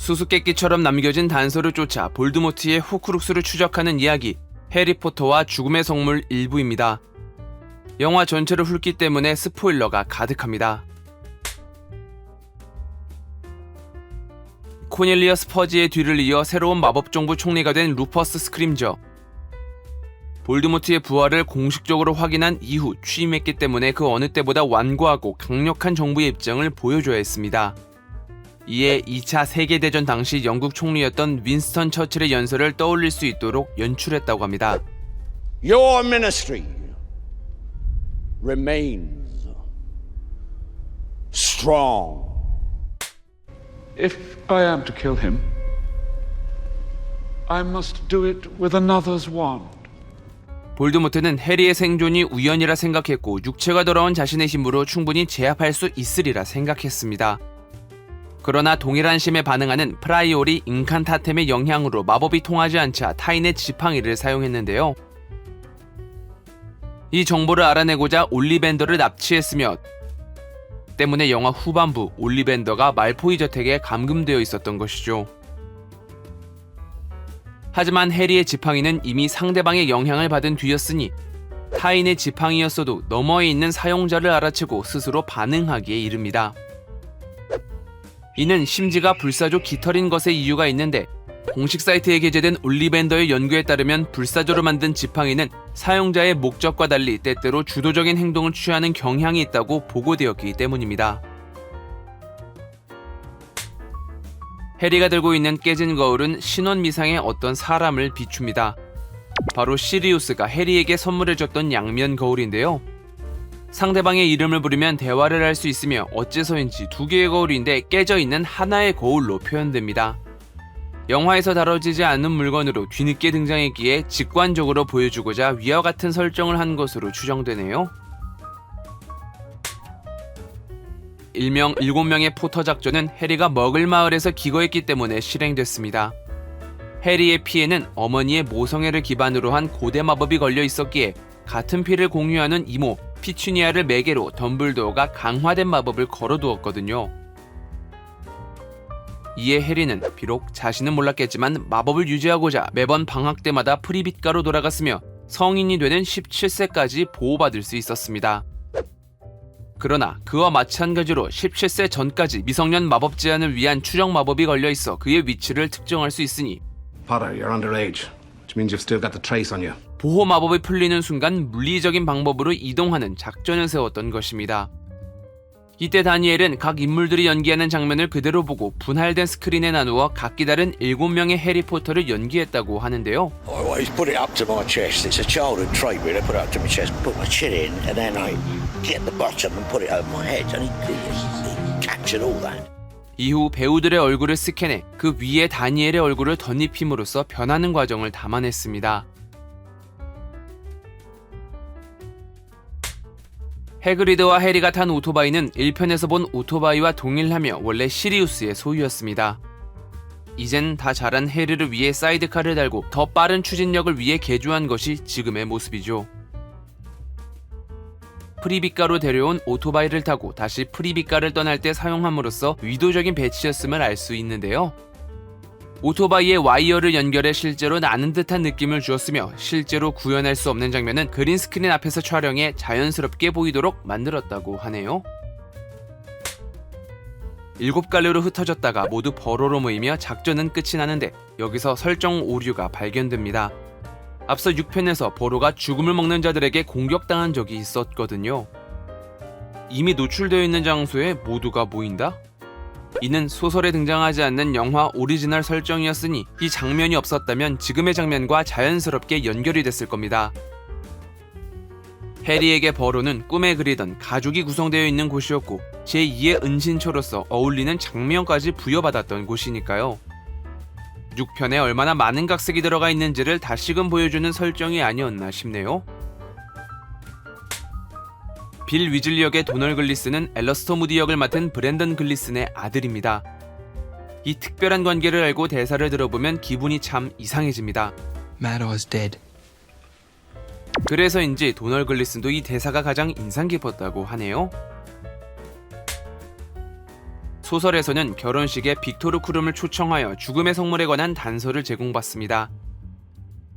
수수께끼처럼 남겨진 단서를 쫓아 볼드모트의 호크룩스를 추적하는 이야기 해리포터와 죽음의 성물 일부입니다. 영화 전체를 훑기 때문에 스포일러가 가득합니다. 코넬리어스 퍼지의 뒤를 이어 새로운 마법정부 총리가 된 루퍼스 스크림저. 볼드모트의 부활을 공식적으로 확인한 이후 취임했기 때문에 그 어느 때보다 완고하고 강력한 정부의 입장을 보여줘야 했습니다. 이에 2차 세계대전 당시 영국 총리였던 윈스턴 처칠의 연설을 떠올릴 수 있도록 연출했다고 합니다. Your ministry remains strong. If I am to kill him, I must do it with another's wand. 볼드모트는 해리의 생존이 우연이라 생각했고 육체가 돌아온 자신의 힘으로 충분히 제압할 수 있으리라 생각했습니다. 그러나 동일한 심에 반응하는 프라이올이 인칸타템의 영향으로 마법이 통하지 않자 타인의 지팡이를 사용했는데요. 이 정보를 알아내고자 올리벤더를 납치했으며 때문에 영화 후반부 올리벤더가 말포이 저택에 감금되어 있었던 것이죠. 하지만 해리의 지팡이는 이미 상대방의 영향을 받은 뒤였으니 타인의 지팡이였어도 너머에 있는 사용자를 알아채고 스스로 반응하기에 이릅니다. 이는 심지가 불사조 깃털인 것에 이유가 있는데 공식 사이트에 게재된 올리벤더의 연구에 따르면 불사조로 만든 지팡이는 사용자의 목적과 달리 때때로 주도적인 행동을 취하는 경향이 있다고 보고되었기 때문입니다. 해리가 들고 있는 깨진 거울은 신원 미상의 어떤 사람을 비춥니다. 바로 시리우스가 해리에게 선물해줬던 양면 거울인데요. 상대방의 이름을 부르면 대화를 할 수 있으며 어째서인지 두 개의 거울인데 깨져 있는 하나의 거울로 표현됩니다. 영화에서 다뤄지지 않는 물건으로 뒤늦게 등장했기에 직관적으로 보여주고자 위와 같은 설정을 한 것으로 추정되네요. 일명 7명의 포터 작전은 해리가 먹을 마을에서 기거했기 때문에 실행됐습니다. 해리의 피에는 어머니의 모성애를 기반으로 한 고대 마법이 걸려 있었기에 같은 피를 공유하는 이모 피추니아를 매개로 덤블도어가 강화된 마법을 걸어두었거든요. 이에 해리는 비록 자신은 몰랐겠지만 마법을 유지하고자 매번 방학 때마다 프리빗가로 돌아갔으며 성인이 되는 17세까지 보호받을 수 있었습니다. 그러나 그와 마찬가지로 17세 전까지 미성년 마법 제한을 위한 추적 마법이 걸려 있어 그의 위치를 특정할 수 있으니 Potter, you're underage, which means you've still got the trace on you. 보호 마법이 풀리는 순간 물리적인 방법으로 이동하는 작전을 세웠던 것입니다. 이때 다니엘은 각 인물들이 연기하는 장면을 그대로 보고 분할된 스크린에 나누어 각기 다른 7명의 해리포터를 연기했다고 하는데요. 이후 배우들의 얼굴을 스캔해 그 위에 다니엘의 얼굴을 덧입힘으로써 변하는 과정을 담아냈습니다. 해그리드와 해리가 탄 오토바이는 1편에서 본 오토바이와 동일하며 원래 시리우스의 소유였습니다. 이젠 다 자란 해리를 위해 사이드카를 달고 더 빠른 추진력을 위해 개조한 것이 지금의 모습이죠. 프리비가로 데려온 오토바이를 타고 다시 프리비가를 떠날 때 사용함으로써 의도적인 배치였음을 알 수 있는데요. 오토바이에 와이어를 연결해 실제로 나는 듯한 느낌을 주었으며 실제로 구현할 수 없는 장면은 그린 스크린 앞에서 촬영해 자연스럽게 보이도록 만들었다고 하네요. 일곱 갈래로 흩어졌다가 모두 버로로 모이며 작전은 끝이 나는데 여기서 설정 오류가 발견됩니다. 앞서 6편에서 버로가 죽음을 먹는 자들에게 공격당한 적이 있었거든요. 이미 노출되어 있는 장소에 모두가 모인다? 이는 소설에 등장하지 않는 영화 오리지널 설정이었으니 이 장면이 없었다면 지금의 장면과 자연스럽게 연결이 됐을 겁니다. 해리에게 버로는 꿈에 그리던 가족이 구성되어 있는 곳이었고 제2의 은신처로서 어울리는 장면까지 부여받았던 곳이니까요. 6편에 얼마나 많은 각색이 들어가 있는지를 다시금 보여주는 설정이 아니었나 싶네요. 빌 위즐리 역의 도널 글리스는 엘러스터 무디 역을 맡은 브랜던 글리슨의 아들입니다. 이 특별한 관계를 알고 대사를 들어보면 기분이 참 이상해집니다. Mador's dead. 그래서인지 도널 글리슨도 이 대사가 가장 인상 깊었다고 하네요. 소설에서는 결혼식에 빅토르 크룸을 초청하여 죽음의 성물에 관한 단서를 제공받습니다.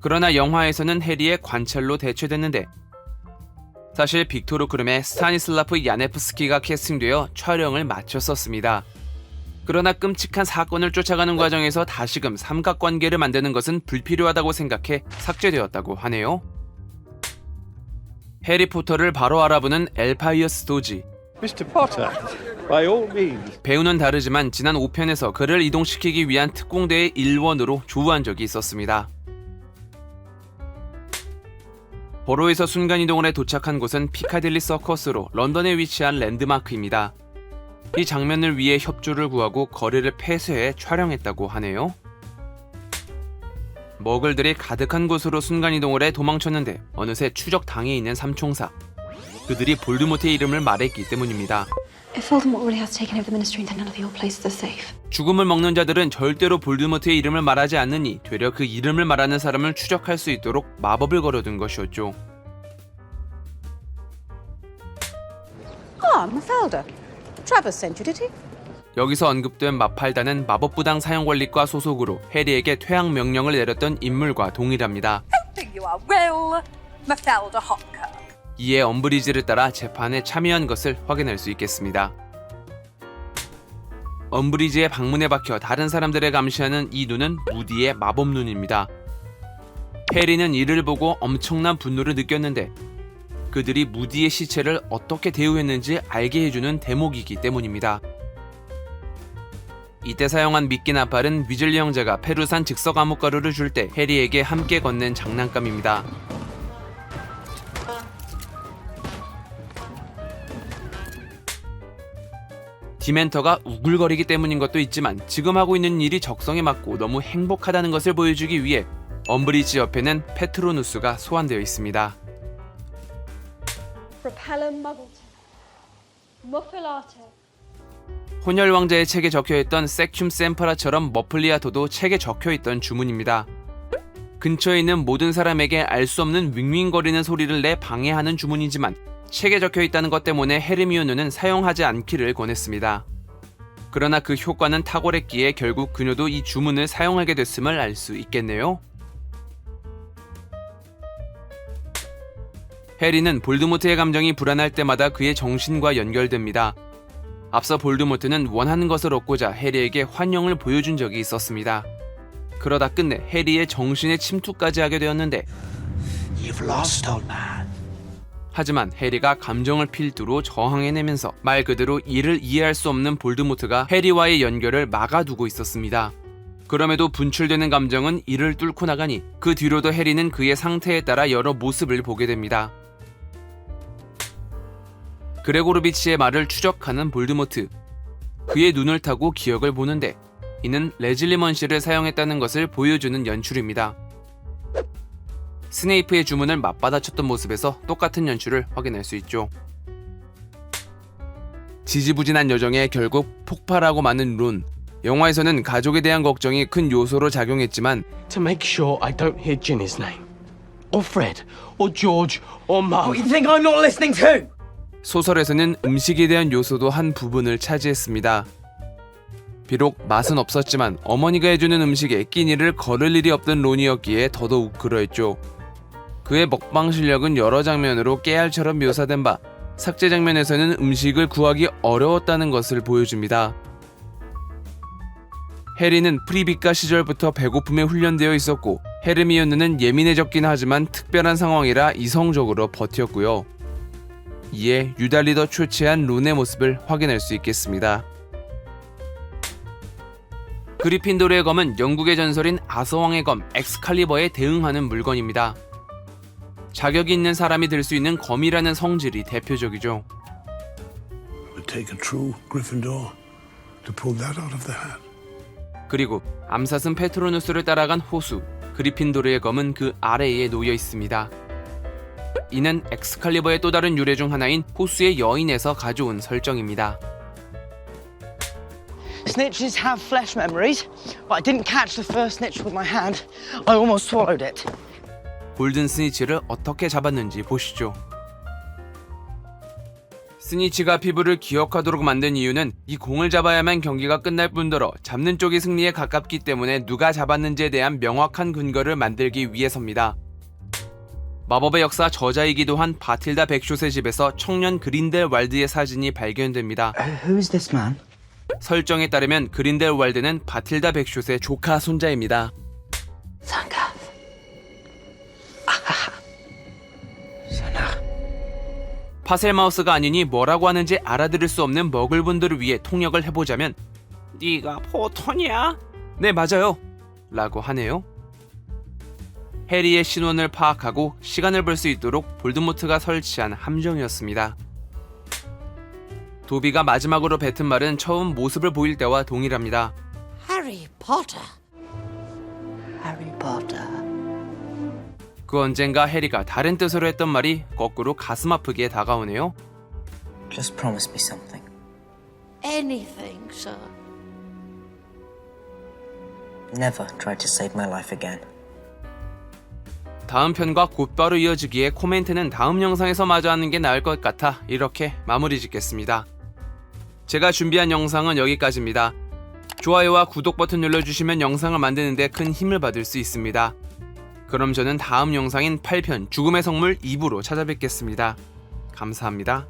그러나 영화에서는 해리의 관찰로 대체됐는데 사실 빅토르 크룸에 스타니슬라프 야네프스키가 캐스팅되어 촬영을 마쳤었습니다. 그러나 끔찍한 사건을 쫓아가는 과정에서 다시금 삼각관계를 만드는 것은 불필요하다고 생각해 삭제되었다고 하네요. 해리포터를 바로 알아보는 엘파이어스 도지. 배우는 다르지만 지난 5편에서 그를 이동시키기 위한 특공대의 일원으로 조우한 적이 있었습니다. 버로에서 순간이동을 해 도착한 곳은 피카딜리 서커스로 런던에 위치한 랜드마크입니다. 이 장면을 위해 협조를 구하고 거리를 폐쇄해 촬영했다고 하네요. 머글들이 가득한 곳으로 순간이동을 해 도망쳤는데 어느새 추적당해 있는 삼총사. 그들이 볼드모트의 이름을 말했기 때문입니다. If Voldemort really has taken over the Ministry, then none of your places are safe. 죽음을 먹는 자들은 절대로 볼드모트의 이름을 말하지 않느니 되려 그 이름을 말하는 사람을 추적할 수 있도록 마법을 걸어둔 것이었죠. Ah, Mafalda. Travers sent you, did he? 여기서 언급된 마팔다는 마법부당 사용관리과 소속으로 해리에게 퇴학 명령을 내렸던 인물과 동일합니다. You are well, Mafalda Hopker. 이에 엄브리지를 따라 재판에 참여한 것을 확인할 수 있겠습니다. 엄브리지의 방문에 박혀 다른 사람들을 감시하는 이 눈은 무디의 마법 눈입니다. 해리는 이를 보고 엄청난 분노를 느꼈는데 그들이 무디의 시체를 어떻게 대우했는지 알게 해주는 대목이기 때문입니다. 이때 사용한 미끼 나팔은 위즐리 형제가 페루산 즉석 암흑 가루를 줄 때 해리에게 함께 건넨 장난감입니다. 디멘터가 우글거리기 때문인 것도 있지만 지금 하고 있는 일이 적성에 맞고 너무 행복하다는 것을 보여주기 위해 엄브리지 옆에는 페트로누스가 소환되어 있습니다. 혼혈 왕자의 책에 적혀있던 세큐움 샘퍼라처럼 머플리아토도 책에 적혀있던 주문입니다. 근처에 있는 모든 사람에게 알 수 없는 윙윙거리는 소리를 내 방해하는 주문이지만 책에 적혀 있다는 것 때문에 헤르미온느는 사용하지 않기를 권했습니다. 그러나 그 효과는 탁월했기에 결국 그녀도 이 주문을 사용하게 됐음을 알 수 있겠네요. 해리는 볼드모트의 감정이 불안할 때마다 그의 정신과 연결됩니다. 앞서 볼드모트는 원하는 것을 얻고자 해리에게 환영을 보여준 적이 있었습니다. 그러다 끝내 해리의 정신에 침투까지 하게 되었는데 하지만 해리가 감정을 필두로 저항해내면서 말 그대로 이를 이해할 수 없는 볼드모트가 해리와의 연결을 막아두고 있었습니다. 그럼에도 분출되는 감정은 이를 뚫고 나가니 그 뒤로도 해리는 그의 상태에 따라 여러 모습을 보게 됩니다. 그레고르비치의 말을 추적하는 볼드모트. 그의 눈을 타고 기억을 보는데 이는 레즐리 먼시를 사용했다는 것을 보여주는 연출입니다. 스네이프의 주문을 맞받아쳤던 모습에서 똑같은 연출을 확인할 수 있죠. 지지부진한 여정에 결국 폭발하고 마는 론. 영화에서는 가족에 대한 걱정이 큰 요소로 작용했지만 To make sure I don't hear Ginny's name. Or Fred. Or George. Or Mum. What you think I'm not listening to? 소설에서는 음식에 대한 요소도 한 부분을 차지했습니다. 비록 맛은 없었지만 어머니가 해주는 음식에 끼니를 걸을 일이 없던 론이었기에 더더욱 그러했죠. 그의 먹방 실력은 여러 장면으로 깨알처럼 묘사된 바 삭제 장면에서는 음식을 구하기 어려웠다는 것을 보여줍니다. 해리는 프리비카 시절부터 배고픔에 훈련되어 있었고 헤르미온느는 예민해졌긴 하지만 특별한 상황이라 이성적으로 버텼고요. 이에 유달리 더 초췌한 론의 모습을 확인할 수 있겠습니다. 그리핀도르의 검은 영국의 전설인 아서왕의 검 엑스칼리버에 대응하는 물건입니다. 자격이 있는 사람이 들 수 있는 검이라는 성질이 대표적이죠. It would take a true Gryffindor to pull that out of the hat. 그리고 암사슴 페트로누스를 따라간 호수 그리핀도르의 검은 그 아래에 놓여 있습니다. 이는 엑스칼리버의 또 다른 유래 중 하나인 호수의 여인에서 가져온 설정입니다. Snitches have flesh memories, but I didn't catch the first snitch with my hand. I almost swallowed it. 골든 스니치를 어떻게 잡았는지 보시죠. 스니치가 피부를 기억하도록 만든 이유는 이 공을 잡아야만 경기가 끝날 뿐더러 잡는 쪽이 승리에 가깝기 때문에 누가 잡았는지에 대한 명확한 근거를 만들기 위해서입니다. 마법의 역사 저자이기도 한 바틸다 백숏의 집에서 청년 그린델 왈드의 사진이 발견됩니다. Man? 설정에 따르면 그린델 왈드는 바틸다 백숏의 조카 손자입니다. 파셀 마우스가 아니니 뭐라고 하는지 알아들을 수 없는 머글분들을 위해 통역을 해보자면 네가 포톤이야? 네 맞아요 라고 하네요 해리의 신원을 파악하고 시간을 벌 수 있도록 볼드모트가 설치한 함정이었습니다 도비가 마지막으로 뱉은 말은 처음 모습을 보일 때와 동일합니다 Harry Potter. Harry Potter. 그 언젠가 해리가 다른 뜻으로 했던 말이 거꾸로 가슴 아프게 다가오네요 Just promise me something. Anything, sir. Never try to save my life again. 다음 편과 곧바로 이어지기에 코멘트는 다음 영상에서 마저 하는 게 나을 것 같아 이렇게 마무리 짓겠습니다. 제가 준비한 영상은 여기까지입니다. 좋아요와 구독 버튼 눌러주시면 영상을 만드는데 큰 힘을 받을 수 있습니다. 그럼 저는 다음 영상인 8편 죽음의 성물 2부로 찾아뵙겠습니다. 감사합니다.